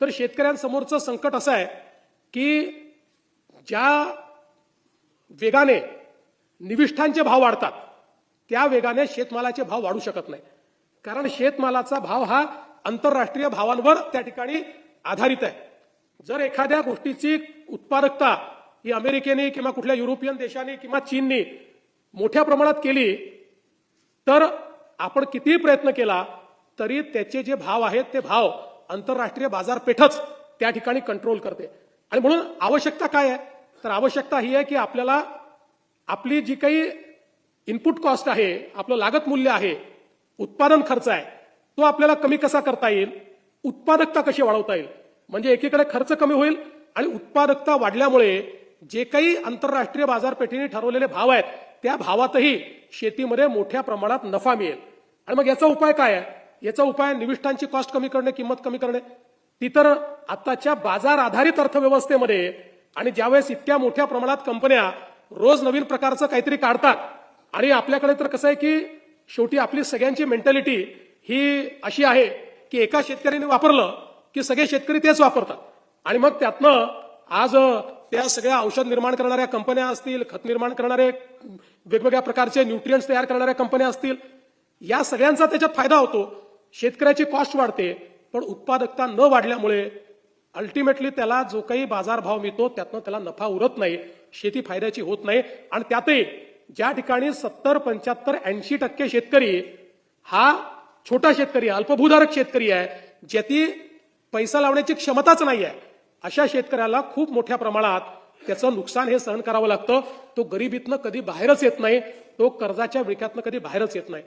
तर शेतकऱ्यांसमोरचं संकट असं आहे की ज्या वेगाने निविष्ठांचे भाव वाढतात त्या वेगाने शेतमालाचे भाव वाढू शकत नाही. कारण शेतमालाचा भाव हा आंतरराष्ट्रीय भावांवर त्या ठिकाणी आधारित आहे. जर एखाद्या गोष्टीची उत्पादकता ही अमेरिकेने किंवा कुठल्या युरोपियन देशाने किंवा चीनने मोठ्या प्रमाणात केली तर आपण कितीही प्रयत्न केला तरी त्याचे जे भाव आहेत ते भाव आंतरराष्ट्रीय बाजारपेठच त्या ठिकाणी कंट्रोल करते. आणि म्हणून आवश्यकता काय आहे? तर आवश्यकता ही आहे की आपल्याला आपली जी काही इनपुट कॉस्ट आहे आपलं लागत मूल्य आहे उत्पादन खर्च आहे तो आपल्याला कमी कसा करता येईल? उत्पादकता कशी वाढवता येईल? म्हणजे एकीकडे खर्च कमी होईल आणि उत्पादकता वाढल्यामुळे जे काही आंतरराष्ट्रीय बाजारपेठेने ठरवलेले भाव आहेत त्या भावातही शेतीमध्ये मोठ्या प्रमाणात नफा मिळेल. आणि मग याचा उपाय काय आहे? याचा उपाय निविष्ठांची कॉस्ट कमी करणे किंमत कमी करणे. ती तर आताच्या बाजार आधारित अर्थव्यवस्थेमध्ये आणि ज्यावेळेस इतक्या मोठ्या प्रमाणात कंपन्या रोज नवीन प्रकारचं काहीतरी काढतात. आणि आपल्याकडे तर कसं आहे की शेवटी आपली सगळ्यांची मेंटॅलिटी ही अशी आहे की एका शेतकऱ्याने वापरलं की सगळे शेतकरी तेच वापरतात. आणि मग त्यातनं आज त्या सगळ्या औषध निर्माण करणाऱ्या कंपन्या असतील खत निर्माण करणारे वेगवेगळ्या प्रकारचे न्यूट्रियंट्स तयार करणाऱ्या कंपन्या असतील या सगळ्यांचा त्याच्यात फायदा होतो. शेतकऱ्याची कॉस्ट वाढते पण उत्पादकता न वाढल्यामुळे अल्टिमेटली त्याला जो काही बाजारभाव मिळतो त्यातनं त्याला नफा उरत नाही शेती फायद्याची होत नाही. आणि त्यातही ज्या ठिकाणी सत्तर पंच्याहत्तर ऐंशी टक्के शेतकरी हा छोटा शेतकरी आहे, अल्पभूधारक शेतकरी आहे ज्याची पैसा लावण्याची क्षमताच नाही आहे अशा शेतकऱ्याला खूप मोठ्या प्रमाणात त्याचं नुकसान हे सहन करावं लागतं. तो गरिबीतनं कधी बाहेरच येत नाही तो कर्जाच्या विळख्यातनं कधी बाहेरच येत नाही.